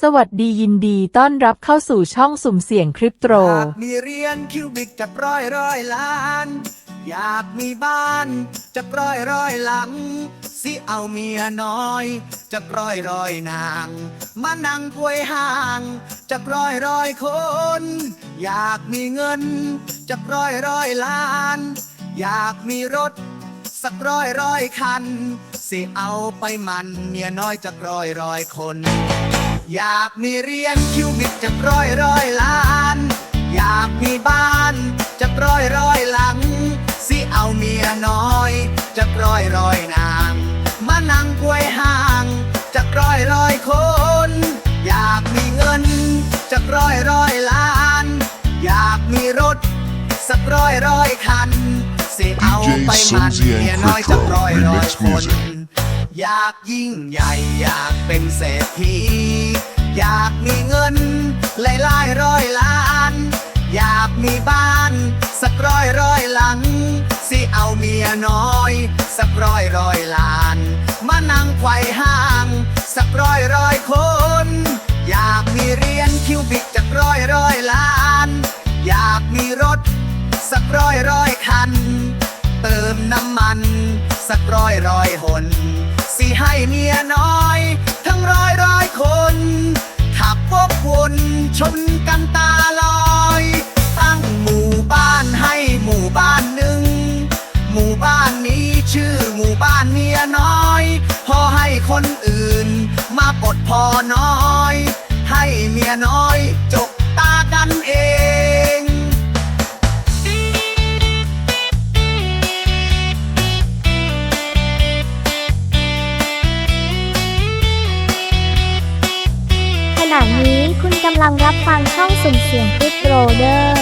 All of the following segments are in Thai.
สวัสดียินดีต้อนรับเข้าสู่ช่องสุ่มเสี่ยงคริปโตอยากมีเรียญคิวบิกจะร้อยร้อยล้าน อยากมีบ้านจะร้อยร้อยหลัง สิเอาเมียน้อยจะร้อยร้อยนางมานั่งป่วยห่างจะร้อยร้อยคน อยากมีเงินจะร้อยร้อยล้าน อยากมีรถ สักร้อยร้อยคัน สิเอาไปมันเมียน้อยจะร้อยร้อยคน อยากมีเหรียญคิวบิกจะร้อยร้อยล้าน อยากมีบ้านจะร้อยร้อยหลัง สิเอาเมียน้อย จะร้อยร้อยนาง มานั่งกล้วยห่าง จะร้อยร้อยคน อยากมีเงินจะร้อยร้อยล้าน อยากมีรถสักร้อยร้อยคัน สิเอาไปมัน Susie and เมียน้อยจะ Critro ร้อยร้อย Remix คน Music อยากยิ่งใหญ่อยากเป็นเศรษฐี อยากมีเงินหลายหลายร้อยล้าน อยากมีบ้าน สักร้อยร้อยหลัง สิเอาเมียน้อย สักร้อยร้อยล้าน มานั่งไขว่ห้าง สักร้อยร้อยคน อยากมีเรียญคิวบิกจากร้อยร้อยล้าน อยากมีรถ สักร้อยร้อยคัน เติมน้ำมัน สักร้อยร้อยหน สิให้เมียน้อย ทั้งร้อยร้อย คน ขับวกวนชนกันตาลอย ตั้งหมู่บ้านให้หมู่บ้านหนึ่ง หมู่บ้านนี้ชื่อหมู่บ้านเมียน้อย พอให้คนอื่น มาปลดพอน้อย ให้เมียน้อยจกตากันเอง ลังรับฟังช่องสุ่มเสียงคลิปโรเดอร์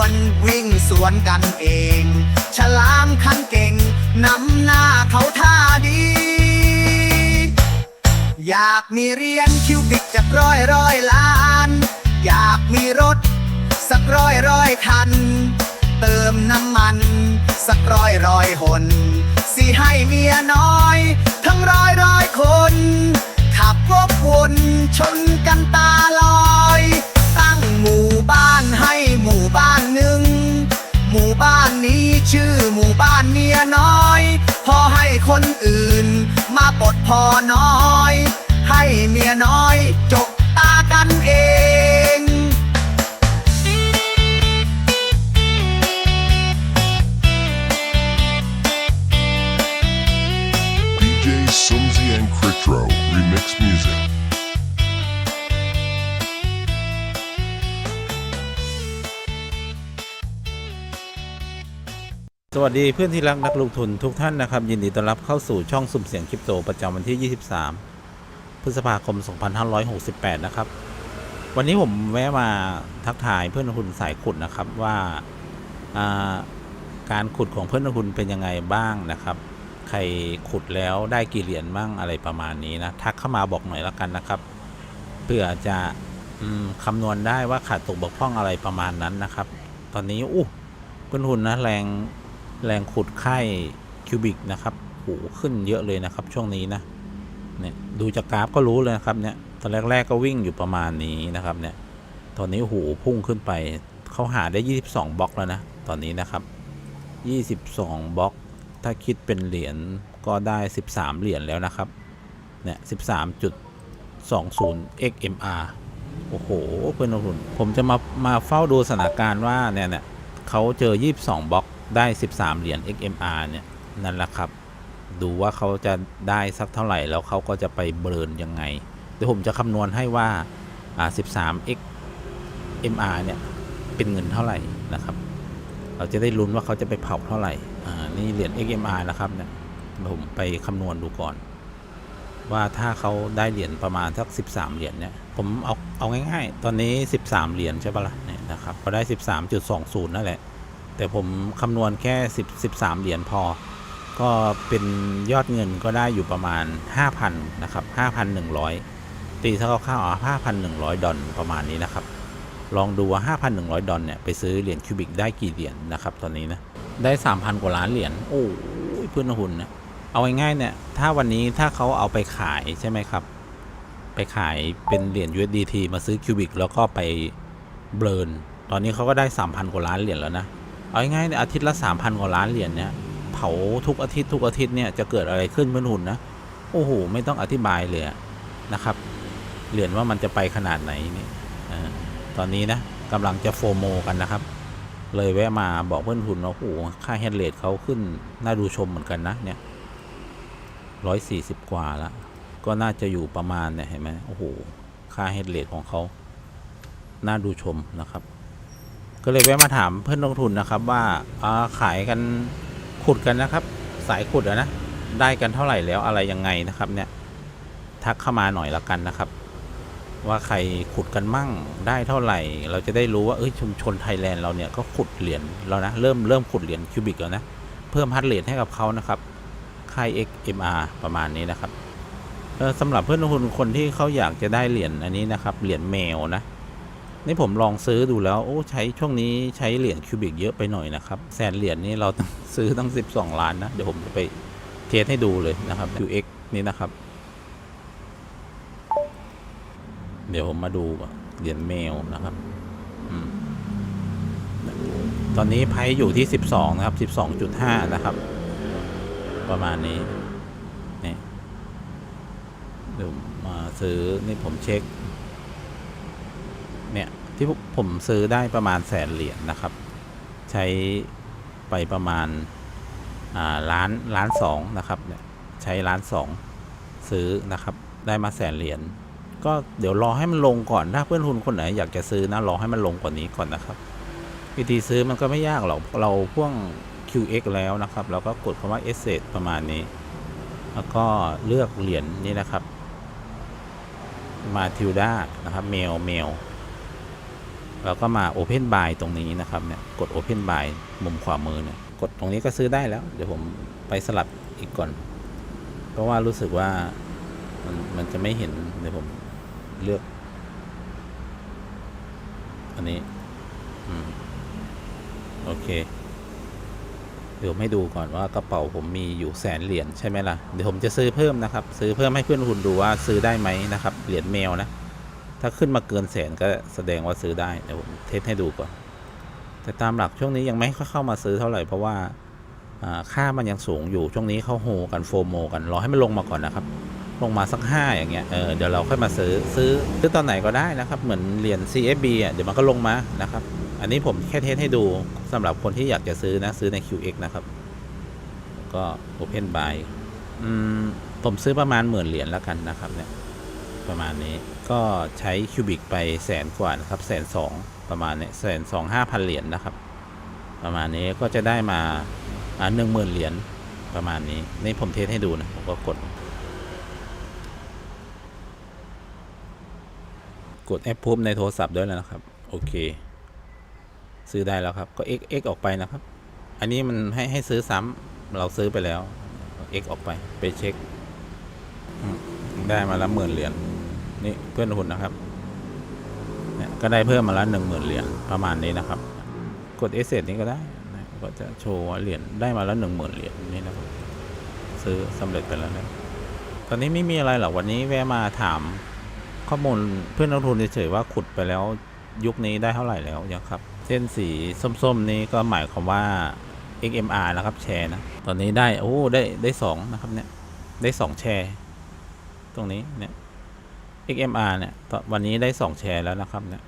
วนวิ่งสวนกันเอง ฉลามคันเก่งนำหน้าเขาท่าดี อยากมีเรียญคิวบิกจากร้อยร้อยล้าน อยากมีรถ สักร้อยร้อยคัน เติมน้ำมัน สักร้อยร้อยหนสิให้เมียน้อย ทั้งร้อยร้อยคน ขับวกวนชนกันตาย ชื่อหมู่บ้านเมียน้อย พอให้คนอื่น มาปลดพอน้อย ให้เมียน้อยจกตากันเอง วัสดีเพื่อนที่รักนักลงทุนทุกท่านนะครับ ยินดีต้อนรับเข้าสู่ช่องสุ่มเสียงคริปโตประจำวันที่ 23 พฤษภาคม 2568 นะครับ วันนี้ผมแวะมาทักทายเพื่อนลงทุนสายขุดนะครับว่าาการขุดของเพื่อนลงทุนเป็นยังไงบ้างนะครับ ใครขุดแล้วได้กี่เหรียญบ้างอะไรประมาณนี้นะทักเข้ามาบอกหน่อยแล้วกันนะครับเพื่อจะอคำนวณได้ว่าขาดตกบกพร่องอะไรประมาณนั้นนะครับ ตอนนี้อู้เพื่อนทุนนะแรง แรงขุดไข่คิวบิกนะครับโหขึ้นเยอะเลยนะครับช่วงนี้นะเนี่ยดูจากกราฟก็รู้เลยนะครับเนี่ยตอนแรกๆก็วิ่งอยู่ประมาณนี้นะครับเนี่ยตอนนี้โหพุ่งขึ้นไปเขาหาได้ 22บล็อกแล้วนะตอนนี้นะครับ 22บล็อก ถ้าคิดเป็นเหรียญก็ได้ 13 เหรียญแล้วนะครับเนี่ย13.20 XMR โอ้โหเพื่อนทุนผมจะมามาเฝ้าดูสถานการณ์ว่าเนี่ยเนี่ยเขาเจอ 22บล็อก ได้ 13 เหรียญ XMR เนี่ยนั่นแหละครับ ดูว่าเขาจะได้สักเท่าไหร่ แล้วเขาก็จะไปเบิร์นยังไง เดี๋ยวผมจะคำนวณให้ว่าอ่า13 XMR เนี่ย เป็นเงินเท่าไหร่นะครับ เราจะได้ลุ้นว่าเขาจะไปเผาเท่าไหร่อ่านี่เหรียญ XMR นะครับเนี่ยผมไปคำนวณดูก่อน ว่าถ้าเขาได้เหรียญประมาณสัก 13 เหรียญเนี่ย ผมเอาเอาง่ายๆ ตอนนี้ 13 เหรียญใช่ปะล่ะเนี่ยนะครับเขาได้ 13.20 นั่นแหละ แต่ผมคำนวณแค่ 10 13 เหรียญพอ ก็เป็นยอดเงินก็ได้อยู่ประมาณ 5,000 นะครับ 5,100 ตีเท่าข้าวๆ5,100 ดอลประมาณนี้นะครับ ลองดูว่า 5,100 ดอลเนี่ย ไปซื้อเหรียญคิวบิกได้กี่เหรียญนะครับ ตอนนี้นะ ได้ 3,000 กว่าล้านเหรียญ โอ้ยเพื่อนหุ่นนะเอาง่ายๆเนี่ย ถ้าวันนี้ถ้าเขาเอาไปขายใช่ไหมครับ ไปขายเป็นเหรียญ USDT มาซื้อคิวบิกแล้วก็ไปเบลนตอนนี้เขาก็ได้ 3,000 กว่าล้านเหรียญแล้วนะ เอาง่ายๆเนี่ยอาทิตย์ละ3,000กว่าล้านเหรียญเนี่ยเผาทุกอาทิตย์ทุกอาทิตย์เนี่ยจะเกิดอะไรขึ้นเพื่อนหุ่นนะโอ้โหไม่ต้องอธิบายเลยนะครับเหรียญว่ามันจะไปขนาดไหนนี่อตอนนี้นะกำลังจะโฟโมกันนะครับ เลยแวะมาบอกเพื่อนหุ่นว่าโอ้โหค่าเฮดเลทเขาขึ้นน่าดูชมเหมือนกันนะเนี่ยร้อยสี่สิบกว่าแล้วก็น่าจะอยู่ประมาณเนี่ยเห็นไหมโอ้โหค่าเฮดเลทของเขาน่าดูชมนะครับ ก็เลยแวะมาถามเพื่อนลงทุนนะครับว่าาขายกันขุดกันนะครับ สายขุดอะนะได้กันเท่าไหร่แล้วอะไรยังไงนะครับเนี่ยทักเข้ามาหน่อยละกันนะครับ ว่าใครขุดกันมั่งได้เท่าไหร่ เราจะได้รู้ว่าเอ้ยชุมชนไทยแลนด์เราเนี่ยก็ขุดเหรียญแล้วนะเริ่มเริ่มขุดเหรียญคิวบิกแล้วนะเพิ่มฮัตเลทให้กับเขานะครับค่าย XMR ประมาณนี้นะครับสำหรับเพื่อนลงทุนคนที่เขาอยากจะได้เหรียญอันนี้นะครับเหรียญแมวนะ นี่ผมลองซื้อดูแล้วโอ้ใช้ช่วงนี้ใช้เหรียญคิวบิกเยอะไปหน่อยนะครับแสนเหรียญนี่เราต้องซื้อตั้ง 12 ล้านนะ เดี๋ยวผมจะไปเทสให้ดูเลยนะครับ QX นี่นะครับ เดี๋ยวผมมาดูเหรียญเมลนะครับอตอนนี้ไพ่อยู่ที่ 12 นะครับ 12.5 นะครับ ประมาณนี้นี่เดี๋ยวมาซื้อนี่ผมเช็ค ที่ผมซื้อได้ประมาณแสนเหรียญนะครับ ใช้ไปประมาณาล้านล้านสองนะครับเนี่ยใช้ล้านสองซื้อนะครับ ได้มาแสนเหรียญก็เดี๋ยวรอให้มันลงก่อนถ้าเพื่อนทุนคนไหนอยากจะซื้อนะรอให้มันลงกว่านี้ก่อนนะครับ วิธีซื้อมันก็ไม่ยากหรอกเราพ่วง QX แล้วนะครับเราก็กดคำว่า Asset ประมาณนี้ แล้วก็เลือกเหรียญนี่นะครับ มาทิวด้านะครับเมลเมล แล้วก็มา Open Buy ตรงนี้นะครับเนี่ยกด Open Buy มุมขวามือเนี่ยกดตรงนี้ก็ซื้อได้แล้ว เดี๋ยวผมไปสลับอีกก่อน เพราะว่ารู้สึกว่ามันมันจะไม่เห็นเดี๋ยวผมเลือก อันนี้อืมโอเค เดี๋ยวไม่ดูก่อนว่ากระเป๋าผมมีอยู่แสนเหรียญใช่ไหมล่ะ เดี๋ยวผมจะซื้อเพิ่มนะครับ ซื้อเพิ่มให้เพื่อนคุณดูว่าซื้อได้ไหมนะครับ เหรียญเมลนะ ถ้าขึ้นมาเกินแสนก็แสดงว่าซื้อได้เดี๋ยวผมเทสให้ดูก่อน แต่ตามหลักช่วงนี้ยังไม่ค่อยเข้ามาซื้อเท่าไหร่เพราะว่าค่ามันยังสูงอยู่ช่วงนี้เขาโฮกันโฟโมกันรอให้มันลงมาก่อนนะครับ ลงมาสักห้าอย่างเงี้ยเออเดี๋ยวเราค่อยมาซื้อซื้อซื้อตอนไหนก็ได้นะครับ เหมือนเหรียญ CFB อะเดี๋ยวมันก็ลงมานะครับ อันนี้ผมแค่เทสให้ดูสำหรับคนที่อยากจะซื้อนะซื้อใน QX นะครับ ก็ Open Buy อืมผมซื้อประมาณหมื่นเหรียญแล้วกันนะครับเนี่ยประมาณนี้ ก็ใช้คิวบิกไปแสนกว่านะครับแสนสองประมาณเนี้ยแสนสองห้าพันเหรียญนะครับ ประมาณนี้ก็จะได้มาอ่าหนึ่งหมื่นเหรียญประมาณนี้นี่ผมเทสให้ดูนะผมก็กด กดแอปพูบในโทรศัพท์ด้วยแล้วนะครับ โอเค ซื้อได้แล้วครับ ก็ X X ออกไปนะครับ อันนี้มันให้ให้ซื้อซ้ำเราซื้อไปแล้ว X ออกไปไปเช็ค ได้มาละหมื่นเหรียญ นี่เพื่อนคุณนะครับเนี่ยก็ได้เพิ่มมาละหนึ่งหมื่นเหรียญประมาณนี้นะครับ กดเอเซนี้ก็ได้นะก็จะโชว์ว่าเหรียญได้มาละหนึ่งหมื่นเหรียญนี่นะครับ ซื้อสำเร็จไปแล้วนะตอนนี้ไม่มีอะไรหรอกวันนี้แวะมาถามข้อมูลเพื่อนนักลงทุนเฉยๆว่าขุดไปแล้วยุคนี้ได้เท่าไหร่แล้วยังครับ เส้นสีส้มๆ นี้ก็หมายความว่า XMR นะครับแชร์นะตอนนี้ได้โอ้ได้ได้สองนะครับเนี่ยได้สองแชร์ ตรงนี้เนี่ย XMR เนี่ยตอนวันนี้ได้สองแชร์แล้วนะครับเนี่ย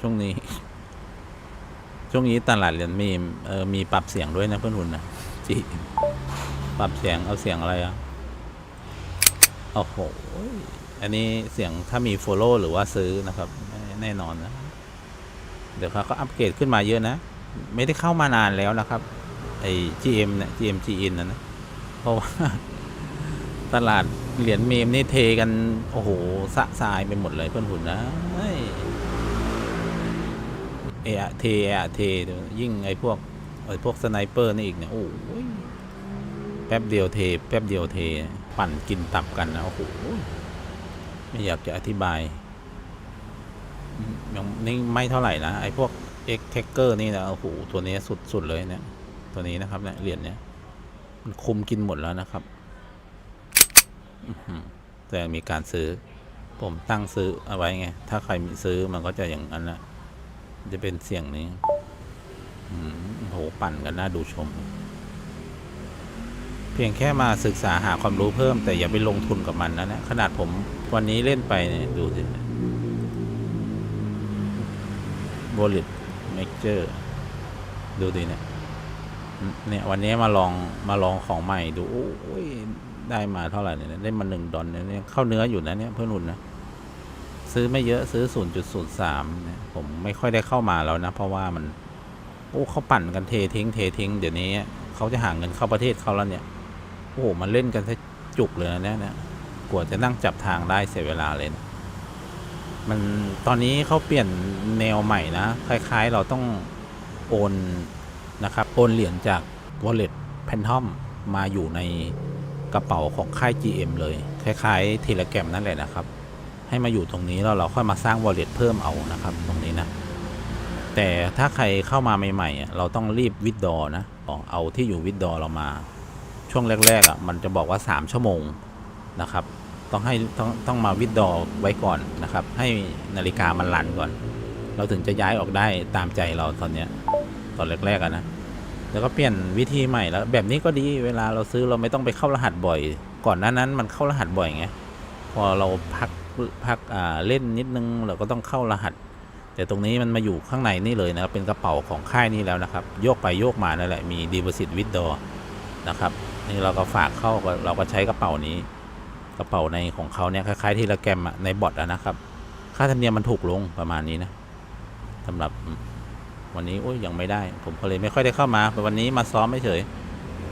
ช่วงนี้ ช่วงนี้ตลาดเหรียญมีเออมีปรับเสียงด้วยนะเพื่อนคุณนะจีปรับเสียงเอาเสียงอะไรอะโอ้โห อันนี้เสียงถ้ามี follow หรือว่าซื้อนะครับ แน่แน่นอนนะ เดี๋ยวเขาก็อัปเกรดขึ้นมาเยอะนะ ไม่ได้เข้ามานานแล้วนะครับ ไอ้ GM เนี่ย GM GN นะนะเพราะว่าตลาดเหรียญเมมนี่เทกัน โอ้โห สะสายไปหมดเลยเพื่อนหุ่นนะเอะเทอะเทยิ่งไอ้พวกไอ้พวกสไนเปอร์นี่อีกเนี่ยโอ้ยแป๊บเดียวเท แป๊บเดียวเท ปั่นกินตับกันนะโอ้โหไม่อยากจะอธิบาย ยังนี่ไม่เท่าไหร่นะไอ้พวก X t a c k e r นี่นะโอ้โหตัวนี้สุดๆเลยเนี่ย ตัวนี้นะครับเนี่ยเหรียญเนี่ยมันคุมกินหมดแล้วนะครับแต่มีการซื้อ ผมตั้งซื้อเอาไว้ไง ถ้าใครมีซื้อมันก็จะอย่างนั้นนะจะเป็นเสียงนี้อืมโหปั่นกันน่าดูชม เพียงแค่มาศึกษาหาความรู้เพิ่ม แต่อย่าไปลงทุนกับมันนะเนี่ยขนาดผมวันนี้เล่นไปเนี่ยดูสิ บลิตเมกเจอร์ดูดิเนี่ยเนี่ยวันนี้มาลองมาลองของใหม่ดูโอ้ยได้มาเท่าไหร่เนี่ยได้มาหนึ่งดอลเนี่ยเนี่ยเข้าเนื้ออยู่นะเนี่ยเพื่อนหุ่นนะซื้อไม่เยอะซื้อ 0.03เนี่ยผมไม่ค่อยได้เข้ามาแล้วนะ เพราะว่ามัน โอ้เขาปั่นกันเททิ้งเททิ้งเดี๋ยวนี้เขาจะหาเงินเข้าประเทศเขาแล้วเนี่ยโอ้โหมันเล่นกันซะจุกเลยนะเนี่ยเนี่ยกว่าจะนั่งจับทางได้เสียเวลาเลยนะ มันตอนนี้เขาเปลี่ยนแนวใหม่นะ คล้ายๆเราต้องโอนนะครับ โอนเหรียญจาก wallet p a n t o m มาอยู่ในกระเป๋าของค่าย GM เลย คล้ายๆ Telegram นั่นแหละนะครับ ให้มาอยู่ตรงนี้แล้วเราค่อยมาสร้าง wallet เพิ่มเอานะครับ ตรงนี้นะ แต่ถ้าใครเข้ามาใหม่ๆ เราต้องรีบวิดดอนะเอาที่อยู่วิดดอเรามา ช่วงแรกๆอะมันจะบอกว่า 3 ชั่วโมงนะครับ ต้องให้ต้องต้องมาวิดดอไว้ก่อนนะครับ ให้นาฬิกามันรันก่อน เราถึงจะย้ายออกได้ตามใจเราตอนเนี้ยตอนแรกๆอะนะแล้วก็เปลี่ยนวิธีใหม่แล้ว แบบนี้ก็ดีเวลาเราซื้อเราไม่ต้องไปเข้ารหัสบ่อย ก่อนหน้านั้นมันเข้ารหัสบ่อยไงพอเราพักพักอ่าเล่นนิดนึงเราก็ต้องเข้ารหัส แต่ตรงนี้มันมาอยู่ข้างในนี่เลยนะครับเป็นกระเป๋าของค่ายนี้แล้วนะครับ โยกไปโยกมานั่นแหละมี Deposit Withdraw นะครับนี่เราก็ฝากเข้าก็เราก็ใช้กระเป๋านี้ กระเป๋าในของเขาเนี่ยคล้ายๆที่ละแกรมอะในบอทอะนะครับ ค่าธรรมเนียมมันถูกลงประมาณนี้นะสำหรับวันนี้โอ้ยยังไม่ได้ ผมก็เลยไม่ค่อยได้เข้ามาวันนี้มาซ้อมไม่เฉย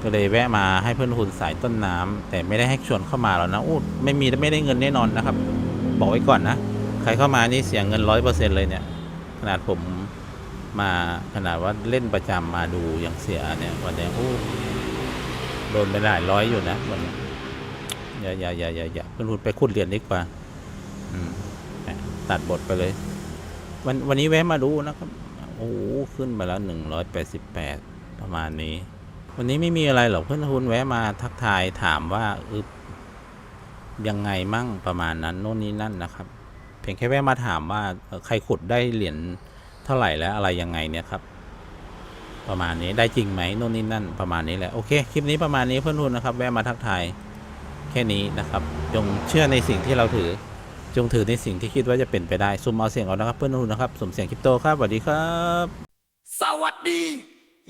ก็เลยแวะมาให้เพื่อนคุณสายต้นน้ำแต่ไม่ได้ให้ชวนเข้ามาแล้วนะโอ้ไม่มีไม่ได้เงินแน่นอนนะครับ บอกไว้ก่อนนะใครเข้ามานี่เสียเงินร้อยเปอร์เซ็นเลยเนี่ย ขนาดผมมาขนาดว่าเล่นประจำมาดูยังเสียเนี่ยวันนี้โอ้โดนไปหลายร้อยอยู่นะวันนี้ อย่าอย่าอย่าอย่าอย่าเพื่อนคุณไปขุดเหรียญดีกว่าอืมตัดบทไปเลย วันวันนี้แวะมาดูนะครับ โอ้โหขึ้นมาแล้วหนึ่งร้อยแปดสิบแปดประมาณนี้ วันนี้ไม่มีอะไรหรอกเพื่อนคุณแวะมาทักทายถามว่าเออยังไงมั่งประมาณนั้นโน่นนี่นั่นนะครับ เพียงแค่แวะมาถามว่าเอ่อใครขุดได้เหรียญเท่าไหร่แล้วอะไรยังไงเนี่ยครับ ประมาณนี้ได้จริงไหมโน่นนี่นั่นประมาณนี้แหละโอเคคลิปนี้ประมาณนี้เพื่อนทุนนะครับ แวะมาทักทายแค่นี้นะครับ จงเชื่อในสิ่งที่เราถือ จงถือในสิ่งที่คิดว่าจะเป็นไปได้ซุมเอาเสียงเอานะครับเพื่อนทุนนะครับสมเสียงคริปโตครับสวัสดีครับ สวัสดี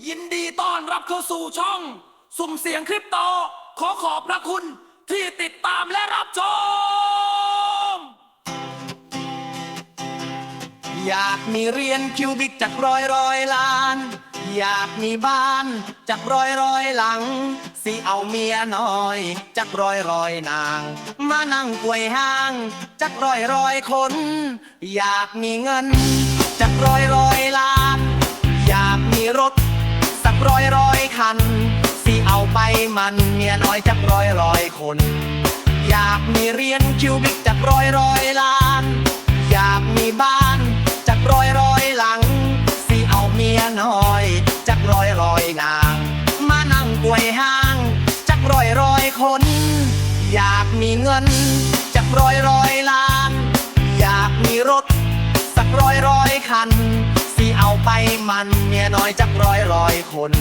ยินดีต้อนรับเข้าสู่ช่องสุ่มเสียงคริปโต ขอขอบพระคุณที่ติดตามและรับชม อยากมีเรียนคิวบิกจากร้อยร้อยล้าน อยากมีบ้านจากร้อยร้อยหลัง สิเอาเมียน้อยจากร้อยร้อยนาง มานั่งป่วยห้างจากร้อยร้อยคน อยากมีเงินจากร้อยร้อยล้าน อยากมีรถสักร้อยร้อยคัน สิเอาไปมันเมียน้อยจากร้อยร้อยคน อยากมีเรียนคิวบิกจากร้อยร้อยล้าน ร้อยร้อยล้าน อยากมีรถ สักร้อยร้อยคัน สิเอาไปมันเมียน้อยจักร้อยร้อยคน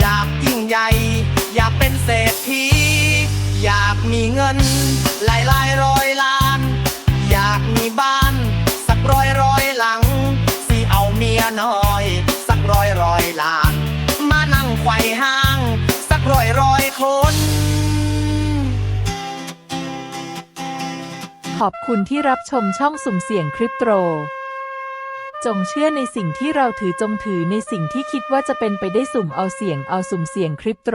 อยากยิ่งใหญ่ อยากเป็นเศรษฐี อยากมีเงินหลายหลาย ขอบคุณที่รับชมช่องสุ่มเสี่ยงคริปโต จงเชื่อในสิ่งที่เราถือจงถือในสิ่งที่คิดว่าจะเป็นไปได้สุ่มเอาเสี่ยงเอาสุ่มเสี่ยงคริปโต